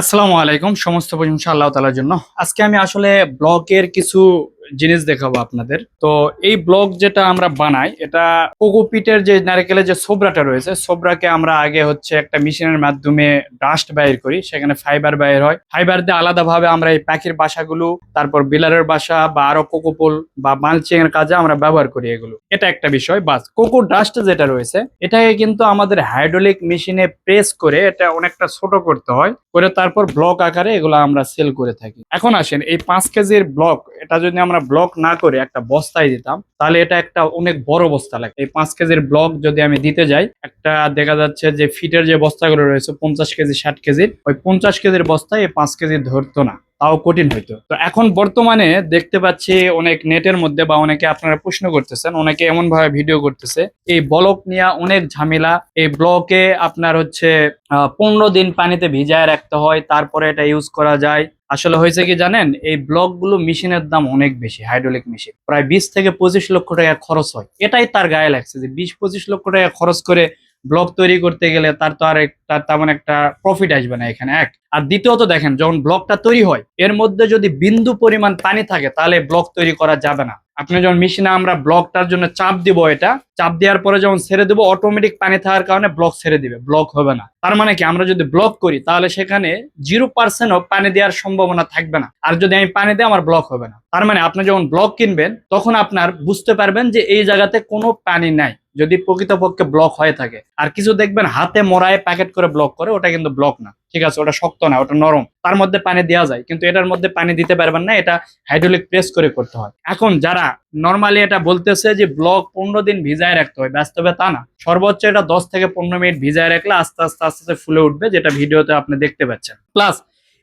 আসসালামু আলাইকুম, সমস্ত প্রশংসা আল্লাহ তালার জন্য। আজকে আমি আসলে ব্লকের কিছু জিনিস দেখাবো আপনাদের। তো এই ব্লক যেটা আমরা বানাই, এটা কোকোপিটের যে নারকেলের যে সোবরাটা রয়েছে সোবরাকে আমরা আগে হচ্ছে একটা মেশিনের মাধ্যমে ডাস্ট বাইর করি, সেখানে ফাইবার বাইর হয়। ফাইবার দিয়ে আলাদাভাবে আমরা এই পাখির বাসাগুলো, তারপর বিলারের বাসা বা আরও কোকোপোল বা মালচিং এর কাজে আমরা ব্যবহার করি এগুলো। এটা একটা বিষয়, বাস। কোকো ডাস্ট যেটা রয়েছে, এটাকে কিন্তু আমাদের হাইড্রোলিক মেশিনে প্রেস করে এটা অনেকটা ছোট করতে হয়। করে তারপর ব্লক আকারে এগুলো আমরা সেল করে থাকি। এখন আসেন, এই পাঁচ কেজির ব্লক এটা যদি আমরা ব্লক না করে একটা বস্তায় দিতাম, তাহলে এটা একটা অনেক বড় বস্তা লাগে। এই পাঁচ কেজির ব্লক যদি আমি দিতে যাই, একটা দেখা যাচ্ছে যে ফিটের যে বস্তাগুলো রয়েছে, পঞ্চাশ কেজি ষাট কেজির ওই পঞ্চাশ কেজির বস্তায় এই পাঁচ কেজি ধরতো না। তাও কঠিন হইতো তো এখন বর্তমানে দেখতে পাচ্ছি অনেক নেটের মধ্যে বা অনেকে আপনারা প্রশ্ন করতেছেন, অনেকে এমন ভাবে ভিডিও করতেছে, এই ব্লক নিয়ে অনেক ঝামেলা, এই ব্লকে আপনার হচ্ছে পনেরো দিন পানিতে ভিজায় রাখতে হয়, তারপরে এটা ইউজ করা যায়। আসলে হয়েছে কি জানেন, এই ব্লকগুলো মেশিনের দাম অনেক বেশি হাইড্রোলিক মেশিন প্রায় বিশ থেকে পঁচিশ লক্ষ টাকা খরচ হয়। এটাই তার গায়ে লাগছে যে বিশ পঁচিশ লক্ষ টাকা খরচ করে ব্লক তৈরি করতে গেলে তার তো আর তার তেমন একটা প্রফিট আসবে না এখানে, এক। আর দ্বিতীয়ত দেখেন, যখন ব্লকটা তৈরি হয়, এর মধ্যে যদি বিন্দু পরিমাণ পানি থাকে, তাহলে ব্লক তৈরি করা যাবে না। আপনি যখন মেশিনে আমরা ব্লকটার জন্য চাপ দিব এটা, চাপ দেওয়ার পরে যখন ছেড়ে দেবো অটোমেটিক পানি থাকার কারণে ব্লক ছেড়ে দিবে ব্লক হবে না। তার মানে কি, আমরা যদি ব্লক করি, তাহলে সেখানে জিরো পার্সেন্টও পানি দেওয়ার সম্ভাবনা থাকবে না। আর যদি আমি পানি দিই, আমার ব্লক হবে না। তার মানে আপনি যখন ব্লক কিনবেন, তখন আপনার বুঝতে পারবেন যে এই জায়গাতে কোনো পানি নাই। যদি প্রকৃতপক্ষে ব্লক হয়ে থাকে। আর কিছু দেখবেন, হাতে মোড়ায় প্যাকেট করে ব্লক করে, ওটা কিন্তু ব্লক না। ঠিক আছে, ওটা শক্ত না, ওটা নরম। তার মধ্যে পানি দেওয়া যায়, কিন্তু এটার মধ্যে পানি দিতে পারবেন না, এটা হাইড্রোলিক প্রেস করে করতে হয়। এখন যারা নর্মালি এটা বলতেছে যে ব্লক পনেরো দিন ভিজায় রাখতে হয়, বাস্তবে তা না। সর্বোচ্চ এটা দশ থেকে পনেরো মিনিট ভিজায় রাখলে আস্তে আস্তে আস্তে আস্তে ফুলে উঠবে, যেটা ভিডিওতে আপনি দেখতে পাচ্ছেন। প্লাস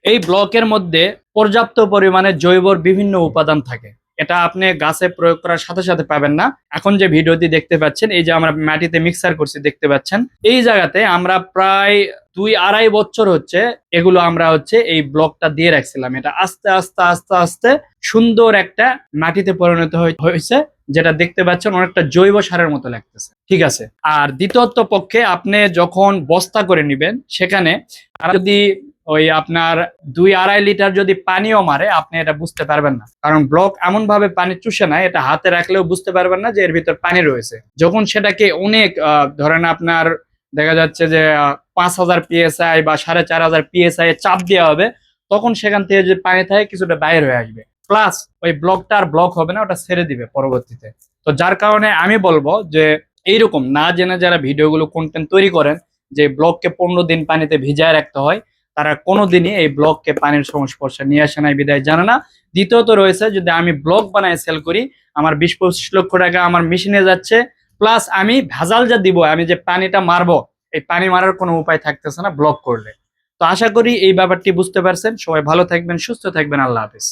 এই ব্লকের মধ্যে পর্যাপ্ত পরিমাণে জৈবর বিভিন্ন উপাদান থাকে। এটা আপনি গাছে প্রয়োগ করার সাথে সাথে পাবেন না। এখন যে ভিডিওটি দেখতে পাচ্ছেন, এই যে আমরা মাটিতে মিক্সার করছি, দেখতে পাচ্ছেন। এই জায়গাতে আমরা প্রায় দুই আড়াই বছর হচ্ছে এগুলো আমরা হচ্ছে এই ব্লকটা দিয়ে রাখছিলাম। এটা আস্তে আস্তে আস্তে আস্তে সুন্দর একটা মাটিতে পরিণত হয়ে- হয়েছে, যেটা দেখতে পাচ্ছেন অনেকটা জৈব সারের মতো লাগতেছে। ঠিক আছে? আর দ্বিতীয়ত পক্ষে আপনি যখন বস্তা করে নিবেন, সেখানে যদি ওই আপনার দুই আড়াই লিটার যদি পানিও মারে, আপনি এটা বুঝতে পারবেন না। কারণ ব্লক এমন ভাবে পানি চুষে না, এটা হাতে রাখলেও বুঝতে পারবেন না যে এর ভিতর পানি রয়েছে। যখন সেটাকে অনেক ধরেন আপনার দেখা যাচ্ছে যে পাঁচ হাজার পিএসআই বা সাড়ে চার হাজার পিএসআই চাপ দেওয়া হবে, তখন সেখান থেকে যে পানি থাকে কিছুটা বাইরে হয়ে আসবে। প্লাস ওই ব্লকটা আর ব্লক হবে না, ওটা ছেড়ে দিবে পরবর্তীতে। তো যার কারণে আমি বলব যে, এইরকম না জেনে যারা ভিডিওগুলো কন্টেন্ট তৈরি করেন, যে ব্লককে পনেরো দিন পানিতে ভিজায় রাখতে হয় তারা কোনোদিনই এই ব্লককে পানির সংস্পর্শে নিয়ে আসে নাই, বিদায় জানে না। দ্বিতীয়ত রয়েছে, যদি আমি ব্লক বানায় সেল করি, আমার বিশ পঁচিশ লক্ষ টাকা আমার মেশিনে যাচ্ছে প্লাস আমি ভেজাল যা দিব, আমি যে পানিটা মারবো, এই পানি মারার কোনো উপায় থাকতেছে না ব্লক করলে। তো আশা করি এই ব্যাপারটি বুঝতে পারছেন। সবাই ভালো থাকবেন, সুস্থ থাকবেন, আল্লাহ হাফিজ।